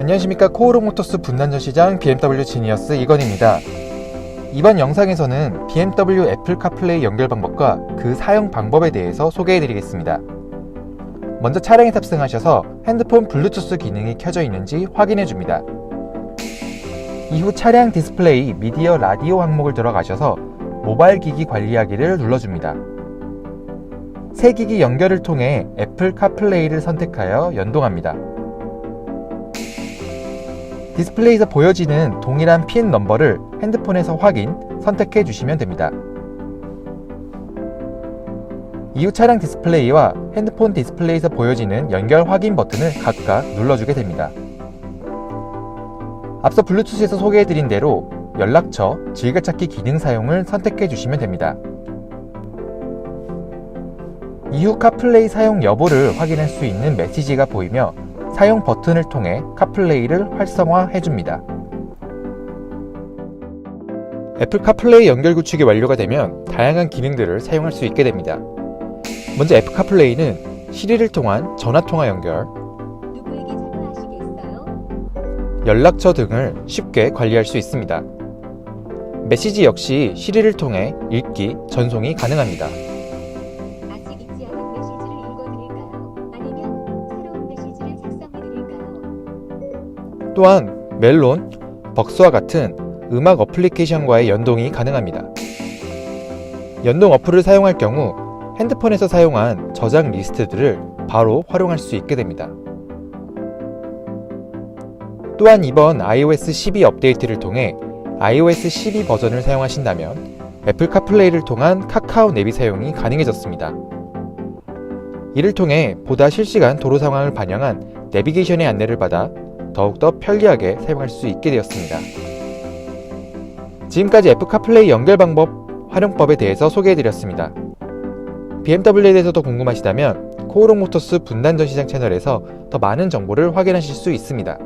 안녕하십니까 코오롱 모터스 분단전 시장 BMW 지니어스 이건입니다. 이번 영상에서는 BMW 애플 카플레이 연결 방법과 그 사용 방법에 대해서 소개해 드리겠습니다. 먼저 차량에 탑승하셔서 핸드폰 블루투스 기능이 켜져 있는지 확인해 줍니다. 이후 차량 디스플레이 미디어 라디오 항목을 들어가셔서 모바일 기기 관리하기를 눌러줍니다. 새 기기 연결을 통해 애플 카플레이를 선택하여 연동합니다. 디스플레이에서 보여지는 동일한 핀 넘버를 핸드폰에서 확인, 선택해 주시면 됩니다. 이후 차량 디스플레이와 핸드폰 디스플레이에서 보여지는 연결 확인 버튼을 각각 눌러주게 됩니다. 앞서 블루투스에서 소개해드린 대로 연락처, 즐겨찾기 기능 사용을 선택해 주시면 됩니다. 이후 카플레이 사용 여부를 확인할 수 있는 메시지가 보이며 사용 버튼을 통해 카플레이를 활성화해 줍니다. 애플 카플레이 연결 구축이 완료가 되면 다양한 기능들을 사용할 수 있게 됩니다. 먼저 애플 카플레이는 시리를 통한 전화 통화 연결? 연락처 등을 쉽게 관리할 수 있습니다. 메시지 역시 시리를 통해 읽기, 전송이 가능합니다. 또한 멜론, 벅스와 같은 음악 어플리케이션과의 연동이 가능합니다. 연동 어플을 사용할 경우 핸드폰에서 사용한 저장 리스트들을 바로 활용할 수 있게 됩니다. 또한 이번 iOS 12 업데이트를 통해 iOS 12 버전을 사용하신다면 애플 카플레이를 통한 카카오 내비 사용이 가능해졌습니다. 이를 통해 보다 실시간 도로 상황을 반영한 내비게이션의 안내를 받아 더욱더 편리하게 사용할 수 있게 되었습니다. 지금까지 애플 카플레이 연결 방법, 활용법에 대해서 소개해드렸습니다. BMW에 대해서 더 궁금하시다면 코오롱 모터스 분단 전 시장 채널에서 더 많은 정보를 확인하실 수 있습니다.